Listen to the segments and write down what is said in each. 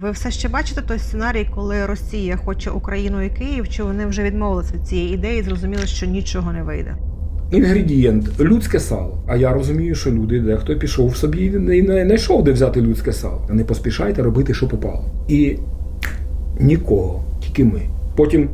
Ви все ще бачите той сценарій, коли Росія хоче Україну і Київ, чи вони вже відмовилися від цієї ідеї і зрозуміли, що нічого не вийде? Інгредієнт людське сало. А я розумію, що люди, дехто пішов собі і не знайшов, де взяти людське сало. Не поспішайте робити, що попало. І нікого, тільки ми. Потім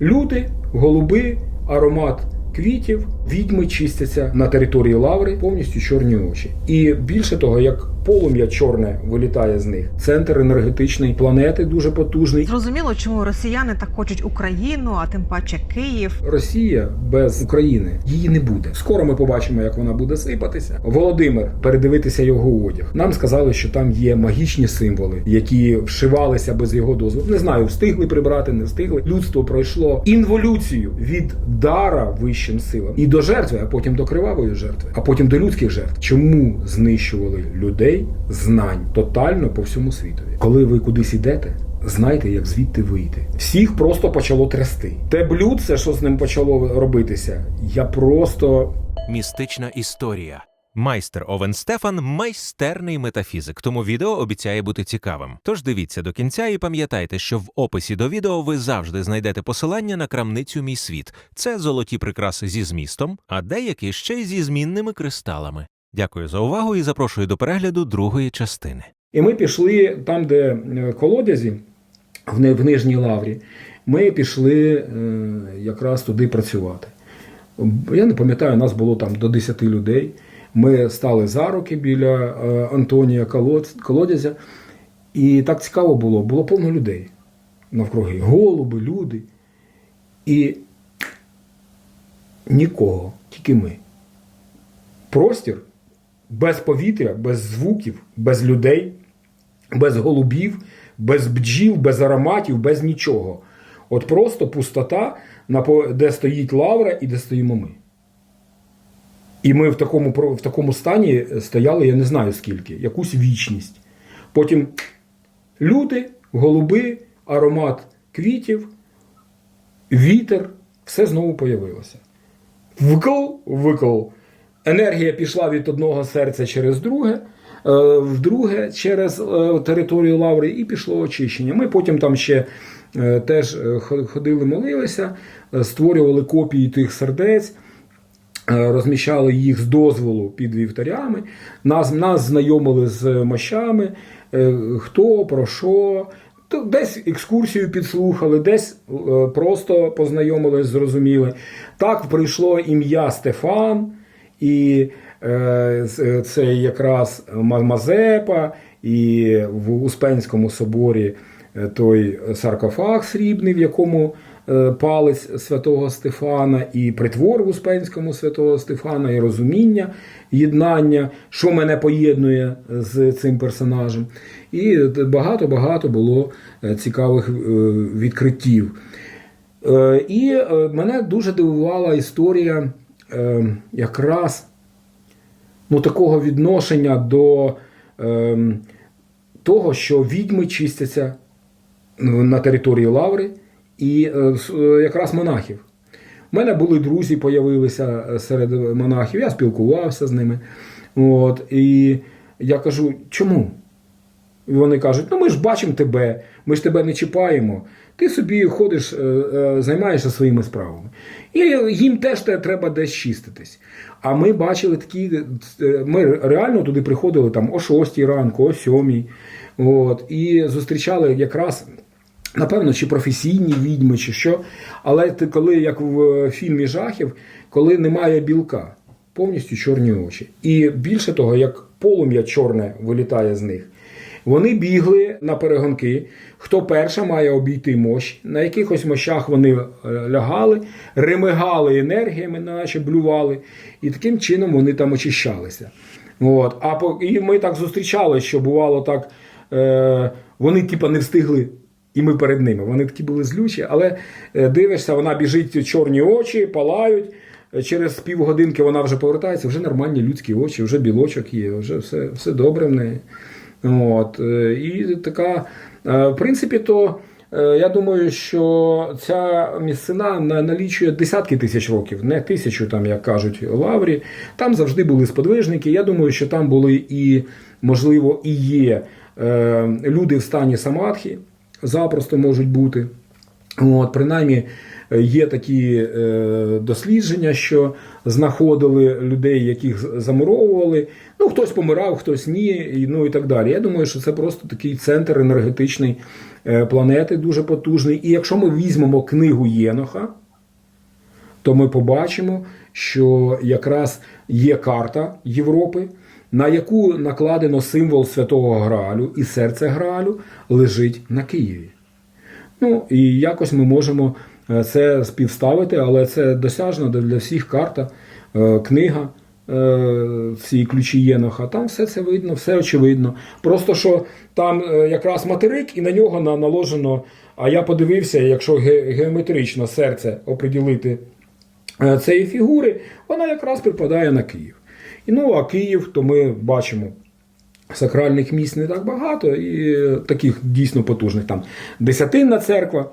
люди, голуби, аромат квітів, відьми чистяться на території лаври, повністю чорні очі. І більше того, як полум'я чорне вилітає з них, центр енергетичної планети дуже потужний. Зрозуміло, чому росіяни так хочуть Україну, а тим паче Київ. Росія без України її не буде. Скоро ми побачимо, як вона буде сипатися. Володимир, передивитися його одяг. Нам сказали, що там є магічні символи, які вшивалися без його дозволу. Не знаю, встигли прибрати, не встигли. Людство пройшло інволюцію від дара вищим силам і до жертви, а потім до кривавої жертви, а потім до людських жертв. Чому знищували людей знань тотально по всьому світові? Коли ви кудись ідете, Знайте, як звідти вийти. Всіх просто почало трясти. Те блюдце, що з ним почало робитися, я просто Містична історія. Майстер Овен Стефан майстерний метафізик, тому відео обіцяє бути цікавим. Тож дивіться до кінця і пам'ятайте, що в описі до відео ви завжди знайдете посилання на крамницю Мій світ. Це золоті прикраси зі змістом, а деякі ще й зі змінними кристалами. Дякую за увагу і запрошую до перегляду другої частини. І ми пішли там, де е, колодязі, в Нижній Лаврі, ми пішли е, якраз туди працювати. Я не пам'ятаю, нас було там до 10 людей. Ми стали за руки біля е, Антонія колодязя. І так цікаво було, було повно людей навкруги. Голуби, люди. І нікого, тільки ми. Простір без повітря, без звуків, без людей, без голубів, без бджіл, без ароматів, без нічого. От просто пустота, де стоїть лавра і де стоїмо ми. І ми в такому, в такому стані стояли, я не знаю скільки, якусь вічність. Потім люди, голуби, аромат квітів, вітер, все знову появилося. Вкл, викл. Енергія пішла від одного серця через друге, е, в друге через е, територію лаври, і пішло очищення. Ми потім там ще е, теж ходили, молилися, створювали копії тих сердець. Розміщали їх з дозволу під вівтарями, нас, нас знайомили з мощами, хто про що. Десь екскурсію підслухали, десь просто познайомились, зрозуміли. Так прийшло ім'я Стефан, і е, це якраз Мазепа, і в Успенському соборі е, той саркофаг срібний, в якому е, палець святого Стефана, і притвор в Успенському святого Стефана, і розуміння, єднання, що мене поєднує з цим персонажем. І багато-багато було е, цікавих е, відкриттів. Е, І е, мене дуже дивувала історія е, якраз ну, такого відношення до е, того, що відьми чистяться на території Лаври і е, е, якраз монахів. У мене були друзі, появилися е, серед монахів, я спілкувався з ними. От, і я кажу, чому? І вони кажуть: ну ми ж бачимо тебе, ми ж тебе не чіпаємо. Ти собі ходиш, е, е, займаєшся своїми справами. І їм теж треба десь чиститись. А ми бачили такі, е, ми реально туди приходили там о 6 ранку, о 7. От, і зустрічали якраз. Напевно, чи професійні відьми, чи що. Але ти коли, як в фільмі жахів, коли немає білка, повністю чорні очі. І більше того, як полум'я чорне вилітає з них. Вони бігли на перегонки. Хто перша має обійти мощ. На якихось мощах вони е, лягали, ремигали енергіями, наче блювали, і таким чином вони там очищалися. От. А по, і ми так зустрічали, що бувало так, е, вони типа не встигли. І ми перед ними. Вони такі були злючі, але е, дивишся, вона біжить чорні очі, палають. Через півгодинки вона вже повертається, вже нормальні людські очі, вже білочок є, вже все, все добре в неї. От. е, І така, е, в принципі, то е, я думаю, що ця місцина налічує десятки тисяч років, не тисячу, там, як кажуть, лаврі. Там завжди були сподвижники. Я думаю, що там були і, можливо, і є люди в стані самадхи запросто можуть бути. От, принаймні є такі дослідження, що знаходили людей, яких замуровували. Ну, хтось помирав, хтось ні, ну і так далі. Я думаю, що це просто такий центр енергетичний е, планети, дуже потужний. І якщо ми візьмемо книгу Єноха, то ми побачимо, що якраз є карта Європи, на яку накладено символ Святого Граалю, і серце Граалю лежить на Києві. Ну і якось ми можемо це співставити, але це досяжна для всіх карта, е, книга. е, Ці ключі Єноха, там все це видно, все очевидно. Просто що там е, якраз материк, і на нього наложено. А я подивився, якщо геометрично серце оприділити е, цієї фігури, вона якраз припадає на Київ. І ну, а Київ, то ми бачимо сакральних місць не так багато, і е, таких дійсно потужних. Там Десятинна церква,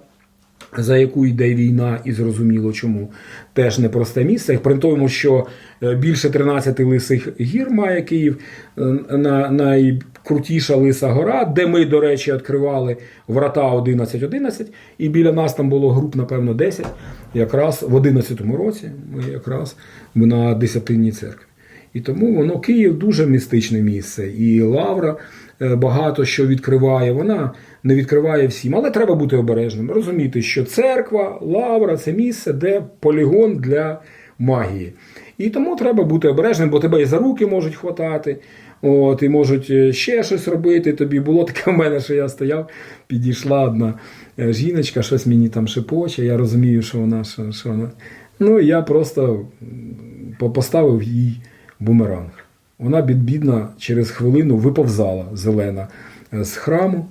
за яку йде війна, і зрозуміло чому, теж непросте місце. При тому, що е, більше 13 лисих гір має Київ, е, на, найкрутіша лиса гора, де ми, до речі, відкривали врата 11-11, і біля нас там було груп, напевно, 10. Якраз в 11-му році ми якраз на Десятинній церкві. І тому воно Київ дуже містичне місце. І Лавра е, багато що відкриває. Вона не відкриває всім, але треба бути обережним. Розуміти, що церква, лавра це місце, де полігон для магії. І тому треба бути обережним, бо тебе і за руки можуть хватати. От, і можуть е, ще щось робити. Тобі було таке в мене, що я стояв, підійшла одна е, жіночка, щось мені там шепоче. Я розумію, що вона що, що вона. Ну я просто поставив їй бумеранг. Вона бідбідна через хвилину виповзала зелена е, з храму,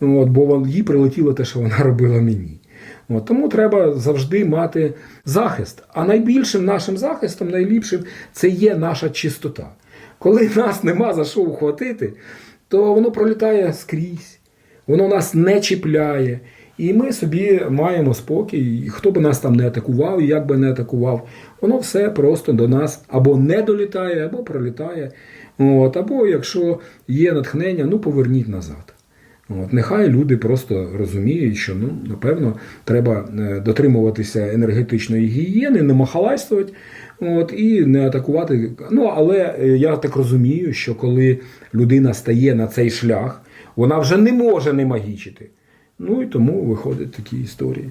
от, бо їй прилетіло те, що вона робила мені. От, тому треба завжди мати захист. А найбільшим нашим захистом, найліпшим, це є наша чистота. Коли нас нема за що ухватити, то воно пролітає скрізь, воно нас не чіпляє. І ми собі маємо спокій, і хто би нас там не атакував, і як би не атакував, воно все просто до нас або не долітає, або пролітає. От, або якщо є натхнення, ну поверніть назад. От, нехай люди просто розуміють, що ну, напевно треба е, дотримуватися енергетичної гігієни, не махалайствувати от, і не атакувати. Ну, але е, я так розумію, що коли людина стає на цей шлях, вона вже не може не магічити. Ну і тому виходять такі історії,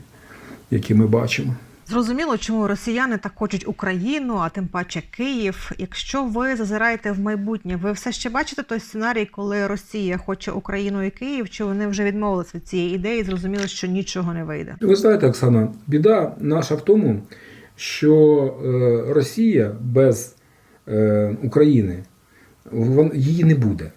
які ми бачимо. Зрозуміло, чому росіяни так хочуть Україну, а тим паче Київ. Якщо ви зазираєте в майбутнє, ви все ще бачите той сценарій, коли Росія хоче Україну і Київ, чи вони вже відмовилися від цієї ідеї і зрозуміли, що нічого не вийде? Ви знаєте, Оксана, біда наша в тому, що е, Росія без е, України її не буде.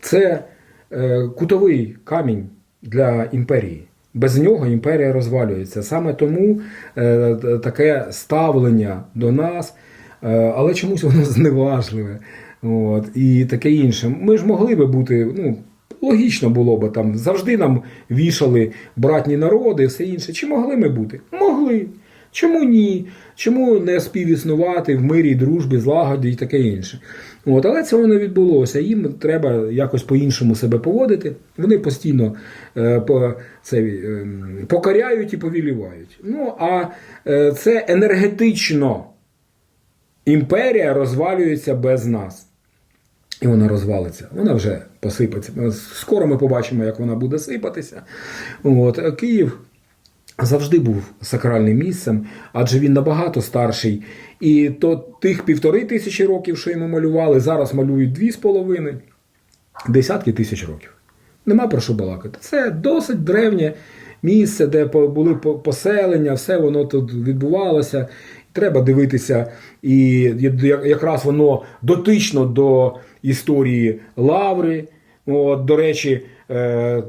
Це е, кутовий камінь для імперії. Без нього імперія розвалюється. Саме тому е, таке ставлення до нас, е, але чомусь воно зневажливе. От, і таке інше. Ми ж могли би бути, ну, логічно було би там, завжди нам вішали братні народи, все інше. Чи могли ми бути? Могли. Чому ні? Чому не співіснувати в мирі, дружбі, злагоді і таке інше? От, але цього не відбулося. Їм треба якось по-іншому себе поводити. Вони постійно е, по, це, е, покоряють і повілівають. Ну, а е, це енергетично імперія розвалюється без нас. І вона розвалиться. Вона вже посипеться. Скоро ми побачимо, як вона буде сипатися. От. Київ завжди був сакральним місцем, адже він набагато старший. І то тих півтори тисячі років, що йому малювали, зараз малюють дві з половиною, десятки тисяч років. Нема про що балакати. Це досить древнє місце, де були поселення, все воно тут відбувалося. Треба дивитися, і якраз воно дотично до історії Лаври. От, до речі, е,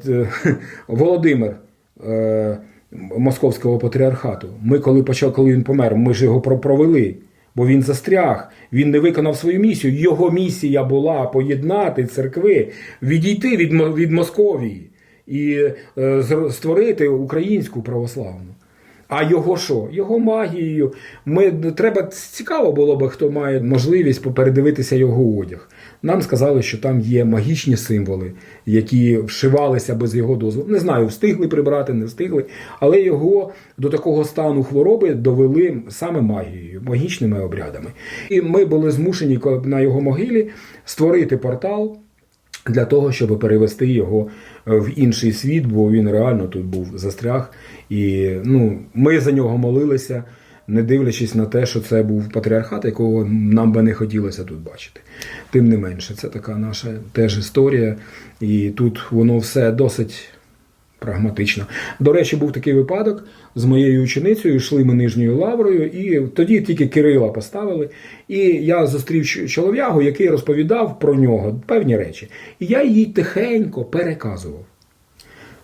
Володимир е, Московського патріархату. Ми коли почав, коли він помер, ми ж його провели. Бо він застряг, він не виконав свою місію. Його місія була поєднати церкви, відійти від, від Московії і е, створити українську православну. А його що? Його магією. Ми треба цікаво було би, хто має можливість попередивитися його одяг. Нам сказали, що там є магічні символи, які вшивалися без його дозволу. Не знаю, встигли прибрати, не встигли, але його до такого стану хвороби довели саме магією, магічними обрядами. І ми були змушені на його могилі створити портал для того, щоб перевести його е, в інший світ, бо він реально тут був застряг. І ну, ми за нього молилися, не дивлячись на те, що це був патріархат, якого нам би не хотілося тут бачити. Тим не менше, це така наша теж історія, і тут воно все досить прагматично. До речі, був такий випадок з моєю ученицею, йшли ми нижньою лаврою, і тоді тільки Кирила поставили. І я зустрів чолов'ягу, який розповідав про нього певні речі. І я їй тихенько переказував.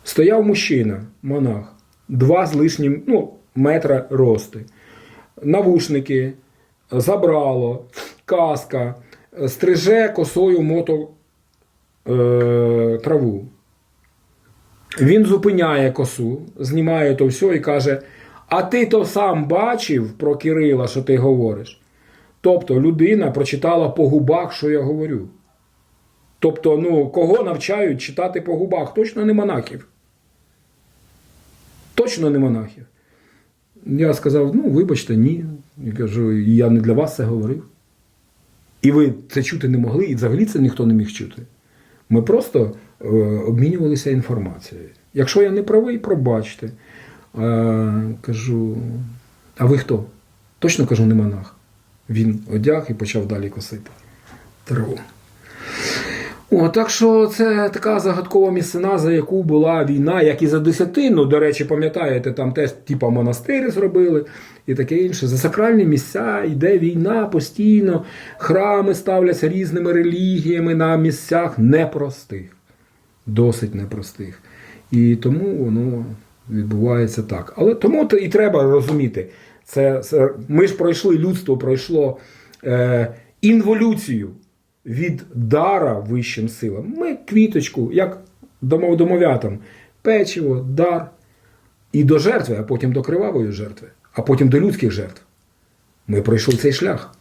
Стояв мужчина, монах, два з лишнім ну, метра рости, навушники, забрало, каска, стриже косою мото е, траву. Він зупиняє косу, знімає то все і каже: А ти то сам бачив про Кирила, що ти говориш? Тобто людина прочитала по губах, що я говорю. Тобто, ну, кого навчають читати по губах? Точно не монахів. Точно не монахів. Я сказав: ну, вибачте, ні. Я кажу, я не для вас це говорив. І ви це чути не могли, і взагалі це ніхто не міг чути. Ми просто обмінювалися інформацією. Якщо я не правий, пробачте. Е, кажу, а ви хто? Точно кажу, не монах. Він одяг і почав далі косити траву. О, так що це така загадкова місцина, за яку була війна, як і за десятину. До речі, пам'ятаєте, там теж типа монастири зробили і таке інше. За сакральні місця йде війна постійно, храми ставляться різними релігіями на місцях непростих, досить непростих. І тому воно відбувається так. Але тому то і треба розуміти, це, це ми ж пройшли, людство пройшло е, інволюцію від дара вищим силам. Ми квіточку, як домов домовятам, печиво, дар і до жертви, а потім до кривавої жертви, а потім до людських жертв. Ми пройшли цей шлях.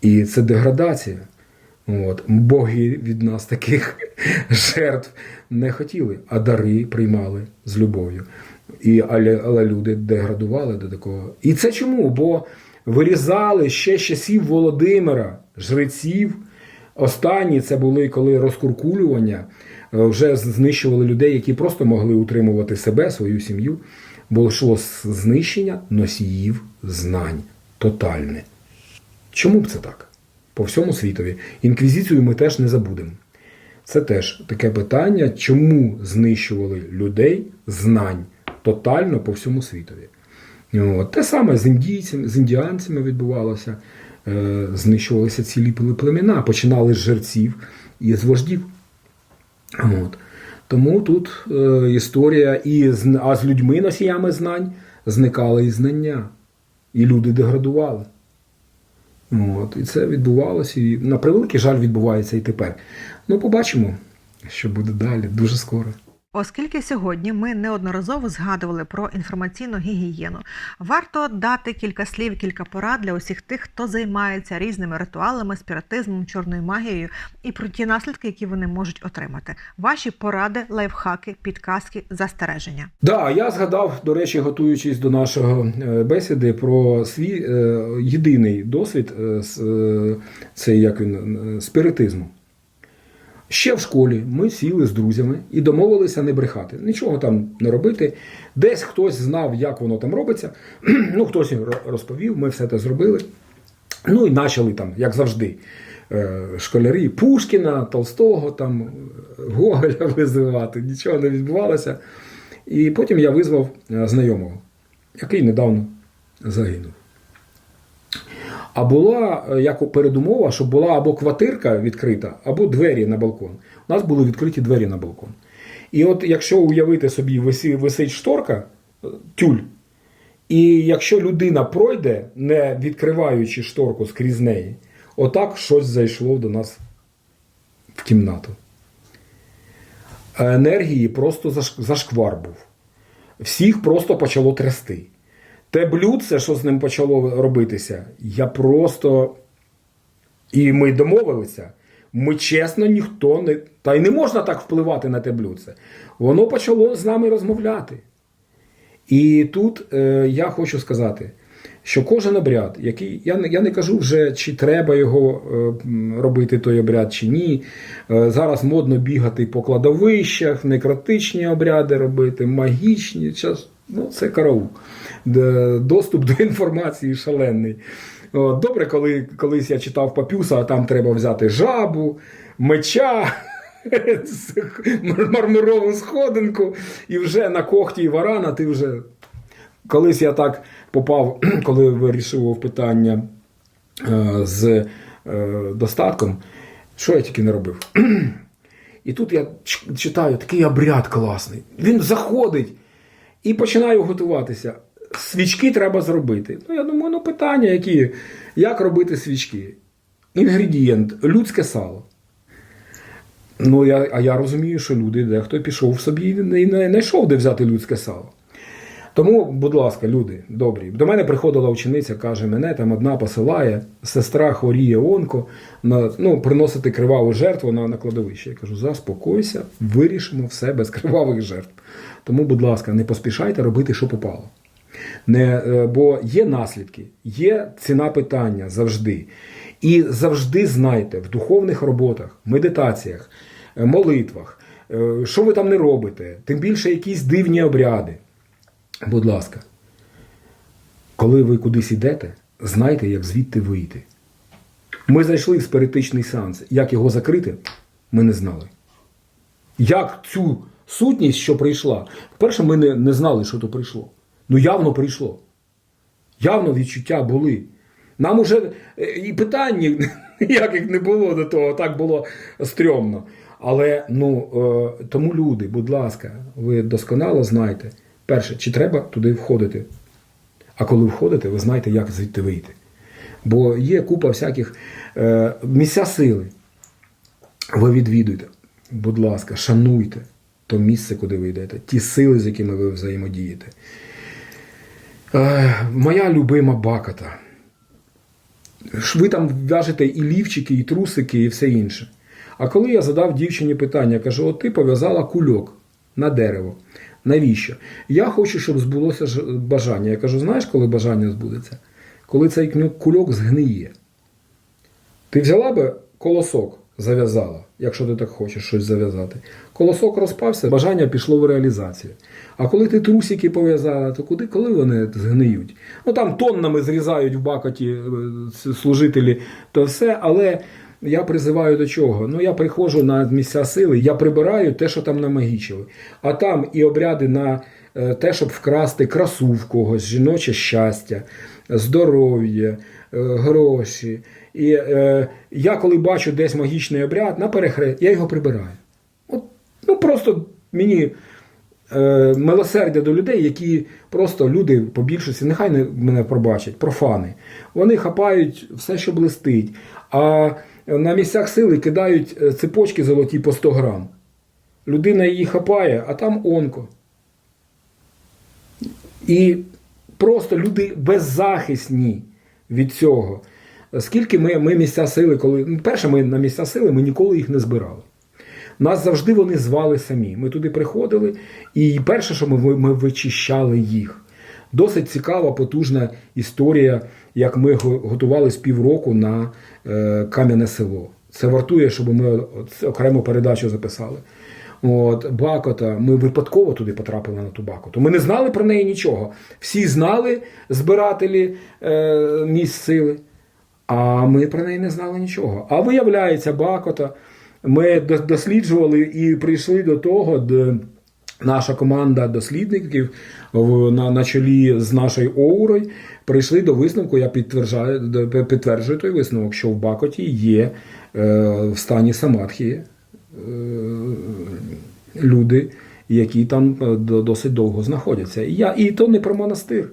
І це деградація. От. Боги від нас таких жертв не хотіли, а дари приймали з любов'ю. І, але, але люди деградували до такого. І це чому? Бо вирізали ще часів Володимира, жреців. Останні це були коли розкуркулювання, е, вже знищували людей, які просто могли утримувати себе, свою сім'ю. Бо йшло знищення носіїв знань тотальне. Чому б це так? По всьому світові. Інквізицію ми теж не забудемо. Це теж таке питання, чому знищували людей знань тотально по всьому світові. Те саме з індійцями, з індіанцями відбувалося. Е, знищувалися цілі племена, починали з жерців і з вождів. От. Тому тут е, історія, і а з людьми носіями знань зникали і знання, і люди деградували. От, і це відбувалося, і на превеликий жаль відбувається і тепер. Ну, побачимо, що буде далі, дуже скоро. Оскільки сьогодні ми неодноразово згадували про інформаційну гігієну, варто дати кілька слів, кілька порад для усіх тих, хто займається різними ритуалами, спіритизмом, чорною магією і про ті наслідки, які вони можуть отримати. Ваші поради, лайфхаки, підказки, застереження. Да, я згадав, до речі, готуючись до нашого е, бесіди про свій е, єдиний досвід е, е, цей як він, е, спіритизму. Ще в школі ми сіли з друзями і домовилися не брехати, нічого там не робити. Десь хтось знав, як воно там робиться. ну, хтось розповів, ми все це зробили. Ну і почали там, як завжди, е, школярі Пушкіна, Толстого, там, Гоголя визивати, нічого не відбувалося. І потім я визвав е, знайомого, який недавно загинув. А була е, як передумова, щоб була або квартирка відкрита, або двері на балкон. У нас були відкриті двері на балкон. І от якщо уявити собі, висить шторка, е, тюль, і якщо людина пройде, не відкриваючи шторку скрізь неї, отак щось зайшло до нас в кімнату. Енергії просто зашквар був. всіх просто почало трясти. Те блюдце, що з ним почало робитися, я просто. І ми домовилися. Ми чесно, ніхто не. Та й не можна так впливати на те блюдце. Воно почало з нами розмовляти. І тут е, я хочу сказати, що кожен обряд, який я, не- я не кажу вже, чи треба його е, робити той обряд, чи ні. Е, зараз модно бігати по кладовищах, некротичні обряди робити, магічні. Час, ну, це караул. Доступ до інформації шалений. Добре, коли колись я читав Папюса, а там треба взяти жабу, меча, мармурову сходинку, і вже на когті варана ти вже. Колись я так попав, коли вирішував питання е, з е, достатком, що я тільки не робив. І тут я читаю такий обряд класний. Він заходить і починаю готуватися. Свічки треба зробити. Ну, я думаю, ну питання які? Як робити свічки? Інгредієнт людське сало. Ну, я, а я розумію, що люди, дехто пішов собі і не, знайшов, де взяти людське сало. Тому, будь ласка, люди добрі. До мене приходила учениця, каже, мене там одна посилає, сестра хворіє онко, на, ну, приносити криваву жертву на, на кладовище. Я кажу, заспокойся, вирішимо все без кривавих жертв. Тому, будь ласка, не поспішайте робити, що попало. Не, е, бо є наслідки, є ціна питання завжди. І завжди знайте в духовних роботах, медитаціях, е, молитвах, е, що ви там не робите, тим більше якісь дивні обряди. Будь ласка, коли ви кудись йдете, знайте, як звідти вийти. Ми зайшли в спиритичний сеанс. Як його закрити, ми не знали. Як цю сутність, що прийшла, по-перше, ми не, не знали, що то прийшло. Ну, явно прийшло. Явно відчуття були. Нам уже е, і питань ні- ніяких не було до того, так було стрьомно. Але ну, е, тому люди, будь ласка, ви досконало знаєте, перше, чи треба туди входити. А коли входите, ви знаєте, як звідти вийти. Бо є купа всяких е, місця сили. Ви відвідуєте. Будь ласка, шануйте то місце, куди ви йдете, ті сили, з якими ви взаємодієте. Е, моя любима баката. Ви там в'яжете і лівчики, і трусики, і все інше. А коли я задав дівчині питання, кажу: от ти пов'язала кульок на дерево. Навіщо? Я хочу, щоб збулося бажання. Я кажу: знаєш, коли бажання збудеться? Коли цей кульок згниє. Ти взяла би колосок, зав'язала, якщо ти так хочеш щось зав'язати. Колосок розпався, бажання пішло в реалізацію. А коли ти трусики пов'язала, то куди, коли вони згниють? Ну там тоннами зрізають в бакоті е, служителі, то все, але я призиваю до чого? Ну я приходжу на місця сили, я прибираю те, що там намагічили. А там і обряди на е, те, щоб вкрасти красу в когось, жіноче щастя, здоров'я, е, гроші. І е, я, коли бачу десь магічний обряд, на перехрест, я його прибираю. От, ну просто мені е, милосердя до людей, які просто люди по більшості, нехай не мене пробачать, профани. Вони хапають все, що блистить. А на місцях сили кидають е, цепочки золоті по 100 грам. Людина її хапає, а там онко. І просто люди беззахисні від цього. Скільки ми, ми місця сили, коли. Ну, перше, ми на місця сили ми ніколи їх не збирали. Нас завжди вони звали самі. Ми туди приходили, і перше, що ми, ми вичищали їх. Досить цікава, потужна історія, як ми го- готувались півроку на е, кам'яне село. Це вартує, щоб ми окрему передачу записали. От, Бакота, ми випадково туди потрапили на ту Бакоту. Ми не знали про неї нічого. Всі знали збирателі е, місць сили, а ми про неї не знали нічого. А виявляється, Бакота. Ми досліджували і прийшли до того, де наша команда дослідників на, на чолі з нашою Оурою прийшли до висновку. Я підтверджую, підтверджую той висновок, що в Бакоті є е, в стані самадхі е, люди, які там е, досить довго знаходяться. І, я, і то не про монастир.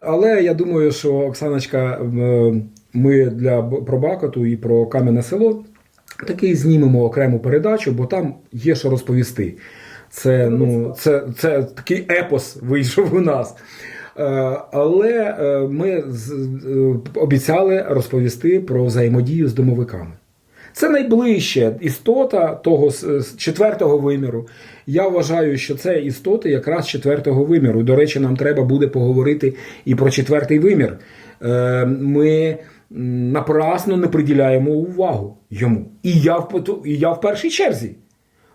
Але я думаю, що Оксаночка, е, ми для про Бакоту і про Кам'яне село таки знімемо окрему передачу, бо там є що розповісти. Це, ну, це, це такий епос вийшов у нас. Е, Але е, ми обіцяли розповісти про взаємодію з домовиками. Це найближча істота того четвертого виміру. Я вважаю, що це істоти якраз четвертого виміру. До речі, нам треба буде поговорити і про четвертий вимір. Е, Ми напрасно не приділяємо увагу йому. І я в, і я в першій черзі.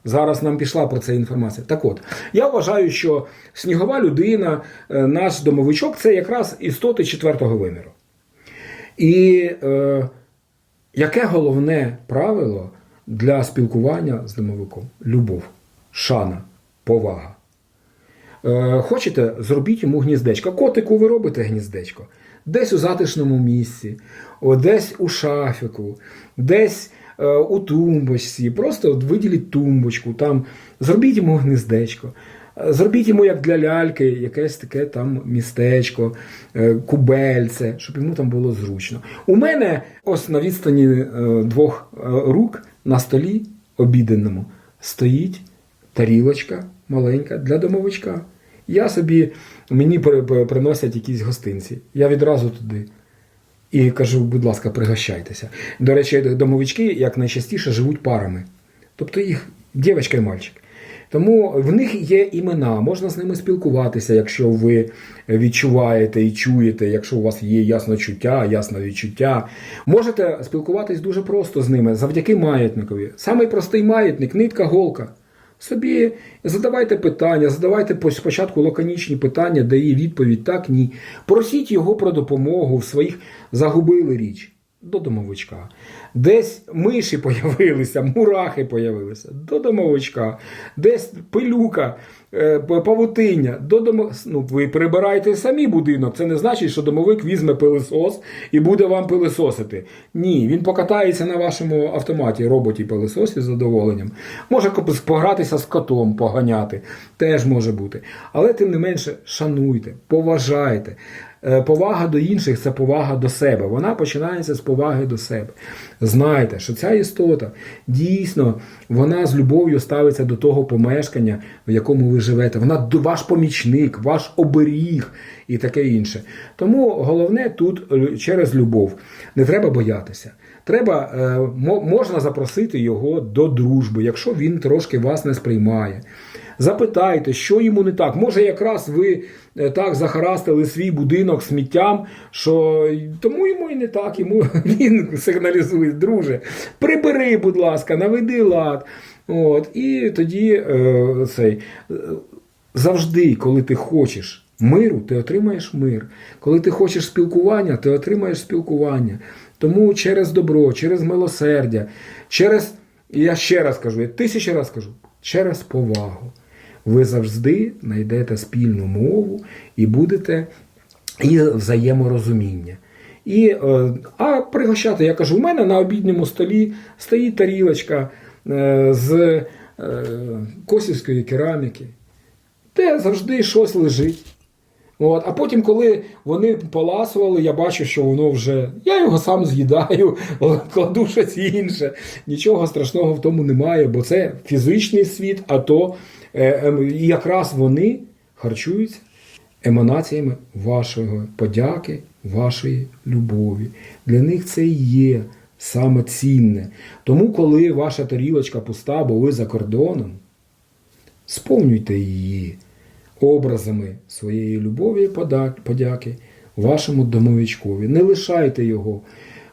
Зараз нам пішла про це інформація. Так от, я вважаю, що снігова людина, е, наш домовичок це якраз істоти четвертого виміру. І е, яке головне правило для спілкування з домовиком? Любов, шана, повага. Е, хочете, зробіть йому гніздечко. Котику ви робите гніздечко. Десь у затишному місці, о, десь у шафіку, десь у тумбочці. Просто от виділіть тумбочку, там, зробіть йому гніздечко. Е, Зробіть йому, як для ляльки, якесь таке там містечко, е, кубельце, щоб йому там було зручно. У мене ось на відстані е, двох е, рук на столі обіденному стоїть тарілочка маленька для домовичка. Я собі, мені при- при- приносять якісь гостинці. Я відразу туди. І кажу, будь ласка, пригощайтеся. До речі, домовички як найчастіше живуть парами. Тобто їх дівчинка і мальчик. Тому в них є імена, можна з ними спілкуватися, якщо ви відчуваєте і чуєте, якщо у вас є ясне чуття, ясне відчуття. Можете спілкуватись дуже просто з ними завдяки маятникові. Самий простий маятник нитка, голка. Собі задавайте питання, задавайте по- спочатку лаконічні питання, де відповідь так, ні. Просіть його про допомогу в своїх загубили річ до домовичка. Десь миші появилися, мурахи появилися до домовичка, десь пилюка, е, павутиння. До домо... ну, ви прибираєте самі будинок. Це не значить, що домовик візьме пилисос і буде вам пилисосити. Ні, він покатається на вашому автоматі, роботі пилисосі з задоволенням. Може погратися з котом, поганяти. Теж може бути. Але тим не менше, шануйте, поважайте. Е, Повага до інших це повага до себе. Вона починається з поваги до себе. Знайте, що ця істота дійсно вона з любов'ю ставиться до того помешкання, в якому ви живете. Вона ваш помічник, ваш оберіг і таке інше. Тому головне тут через любов. Не треба боятися. Треба, е, можна запросити його до дружби, якщо він трошки вас не сприймає. Запитайте, що йому не так. Може, якраз ви е, так захарастили свій будинок сміттям, що тому йому і не так. Йому він сигналізує, друже, прибери, будь ласка, наведи лад. От, і тоді е, цей, е, завжди, коли ти хочеш миру, ти отримаєш мир. Коли ти хочеш спілкування, ти отримаєш спілкування. Тому через добро, через милосердя, через, я ще раз кажу, я тисячі раз кажу, через повагу. Ви завжди знайдете спільну мову і будете і взаєморозуміння. І, е, а пригощати, я кажу, у мене на обідньому столі стоїть тарілочка е, з е, косівської кераміки, де завжди щось лежить. От, а потім, коли вони поласували, я бачу, що воно вже. Я його сам з'їдаю, кладу щось інше. Нічого страшного в тому немає, бо це фізичний світ, а то е, ем, якраз вони харчуються еманаціями вашої подяки, вашої любові. Для них це і є саме цінне. Тому, коли ваша тарілочка пуста, бо ви за кордоном, сповнюйте її образами своєї любові подяки вашому домовичкові. Не лишайте його.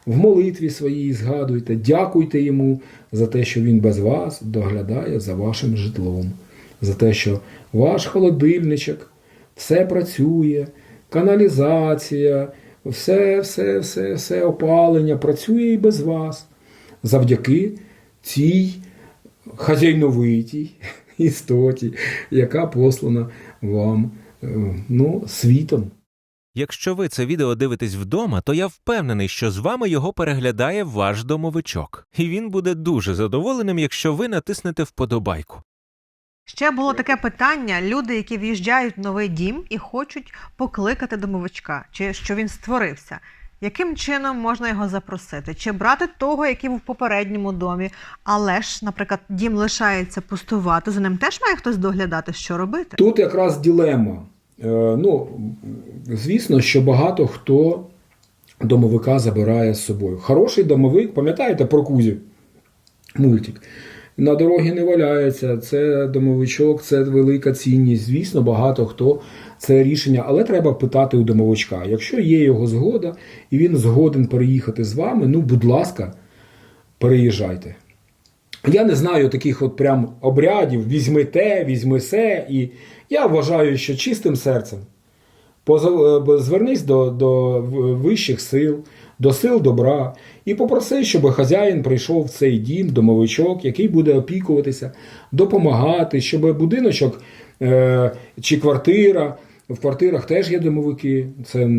В молитві своїй згадуйте, дякуйте йому за те, що він без вас доглядає за вашим житлом, за те, що ваш холодильничок все працює, каналізація, все, все, все, все опалення працює і без вас. Завдяки цій хазяйновитій істоті, яка послана вам е, ну, світом. Якщо ви це відео дивитесь вдома, то я впевнений, що з вами його переглядає ваш домовичок, і він буде дуже задоволеним, якщо ви натиснете вподобайку. Ще було таке питання: люди, які в'їжджають в новий дім і хочуть покликати домовичка, чи що він створився. Яким чином можна його запросити? Чи брати того, який був в попередньому домі, але ж, наприклад, дім лишається пустувати, за ним теж має хтось доглядати, що робити? Тут якраз ділема. Е, ну, звісно, що багато хто домовика забирає з собою. Хороший домовик, пам'ятаєте про Кузю? Мультик. На дорогі не валяється, це домовичок, це велика цінність. Звісно, багато хто це рішення, але треба питати у домовичка. Якщо є його згода і він згоден переїхати з вами, ну, будь ласка, переїжджайте. Я не знаю таких от прям обрядів, візьми те, візьми се. І я вважаю, що чистим серцем е, звернись до, до вищих сил, до сил добра і попроси, щоб хазяїн прийшов в цей дім, домовичок, який буде опікуватися, допомагати, щоб будиночок е, чи квартира. В квартирах теж є домовики, це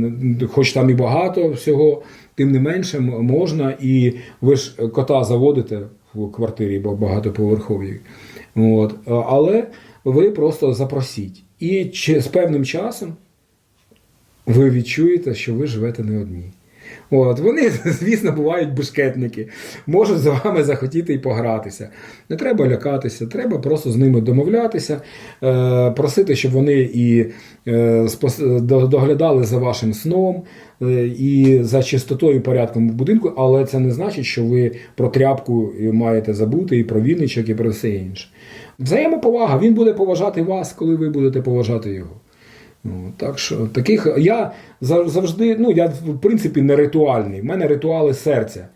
хоч там і багато всього, тим не менше можна. І ви ж кота заводите в квартирі бо багатоповерховій. От. Але ви просто запросіть. І з певним часом ви відчуєте, що ви живете не одні. От, вони, звісно, бувають бушкетники, можуть з вами захотіти і погратися. Не треба лякатися, треба просто з ними домовлятися, е, просити, щоб вони і е, доглядали за вашим сном е, і за чистотою порядком в будинку, але це не значить, що ви про тряпку маєте забути, і про вінничок, і про все інше. Взаємоповага, він буде поважати вас, коли ви будете поважати його. Ну, так що таких я завжди, ну я в принципі не ритуальний. В мене ритуали серця.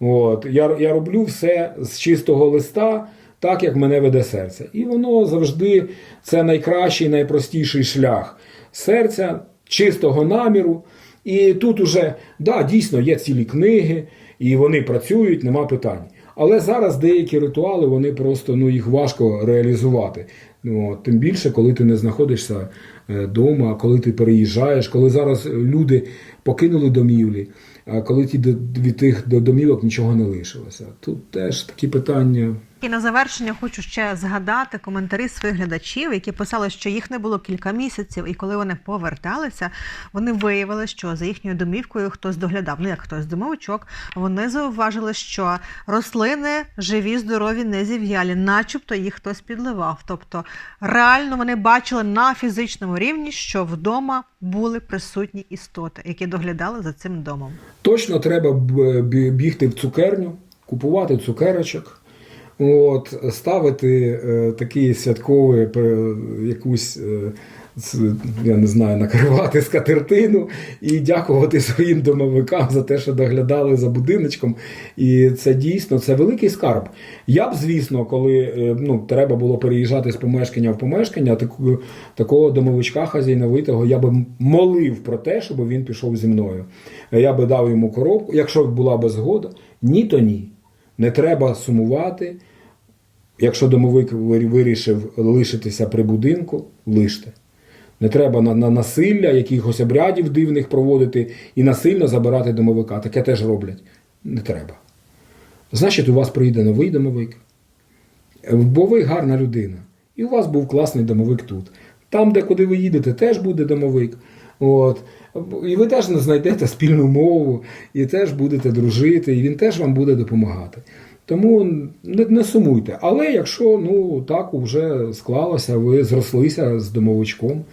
От, я, я роблю все з чистого листа, так як мене веде серце. І воно завжди це найкращий, найпростіший шлях серця, чистого наміру. І тут уже, да, дійсно, є цілі книги, і вони працюють, нема питань. Але зараз деякі ритуали, вони просто ну, їх важко реалізувати. Ну, от, тим більше, коли ти не знаходишся вдома, коли ти переїжджаєш, коли зараз люди покинули домівлі, а коли ті від тих домівок нічого не лишилося. Тут теж такі питання. І на завершення хочу ще згадати коментарі своїх глядачів, які писали, що їх не було кілька місяців, і коли вони поверталися, вони виявили, що за їхньою домівкою хтось доглядав. Ну як хтось домовичок. Вони зауважили, що рослини живі, здорові, не зів'ялі, начебто їх хтось підливав. Тобто реально вони бачили на фізичному рівні, що вдома були присутні істоти, які доглядали за цим домом. Точно треба бігти в цукерню, купувати цукерочок. От, ставити е, такий святковий е, якусь, е, я не знаю, накривати скатертину і дякувати своїм домовикам за те, що доглядали за будиночком. І це дійсно це великий скарб. Я б, звісно, коли е, ну, треба було переїжджати з помешкання в помешкання, таку, такого домовичка хазяйновитого я би молив про те, щоб він пішов зі мною. Я би дав йому коробку, якщо б була би згода, ні, то ні. Не треба сумувати. Якщо домовик вирішив лишитися при будинку, лиште. Не треба на, на насилля, якихось обрядів дивних проводити і насильно забирати домовика. Таке теж роблять. Не треба. Значить, у вас прийде новий домовик. Бо ви гарна людина. І у вас був класний домовик тут. Там, де куди ви їдете, теж буде домовик. От. І ви теж не знайдете спільну мову, і теж будете дружити, і він теж вам буде допомагати. Тому не, не сумуйте. Але якщо ну, так вже склалося, ви зрослися з домовичком,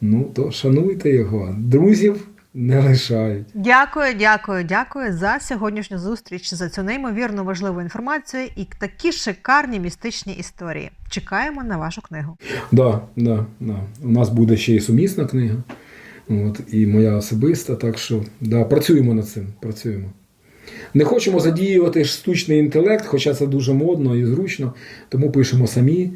ну то шануйте його. Друзів не лишають. Дякую, дякую, дякую за сьогоднішню зустріч, за цю неймовірно важливу інформацію і такі шикарні містичні історії. Чекаємо на вашу книгу. Да, да, да. У нас буде ще і сумісна книга, от, і моя особиста, так що да, працюємо над цим. Працюємо. Не хочемо задіювати штучний інтелект, хоча це дуже модно і зручно, тому пишемо самі.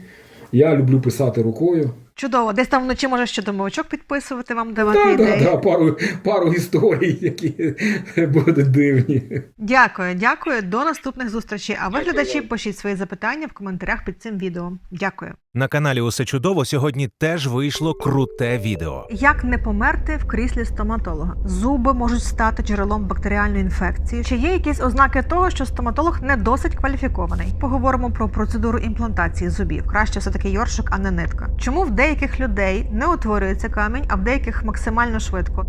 Я люблю писати рукою. Чудово, десь там вночі може ще домовичок підписувати вам, давати Да, да, ідеї. да, пару, пару історій, які будуть дивні. Дякую, дякую. До наступних зустрічей. А ви, глядачі, пишіть свої запитання в коментарях під цим відео. Дякую. На каналі Усе чудово сьогодні теж вийшло круте відео. Як не померти в кріслі стоматолога? Зуби можуть стати джерелом бактеріальної інфекції. Чи є якісь ознаки того, що стоматолог не досить кваліфікований? Поговоримо про процедуру імплантації зубів. Краще все таки йоршик, а не нитка. Чому в деяких людей не утворюється камінь, а в деяких максимально швидко?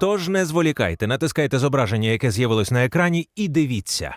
Тож не зволікайте, натискайте зображення, яке з'явилось на екрані, і дивіться.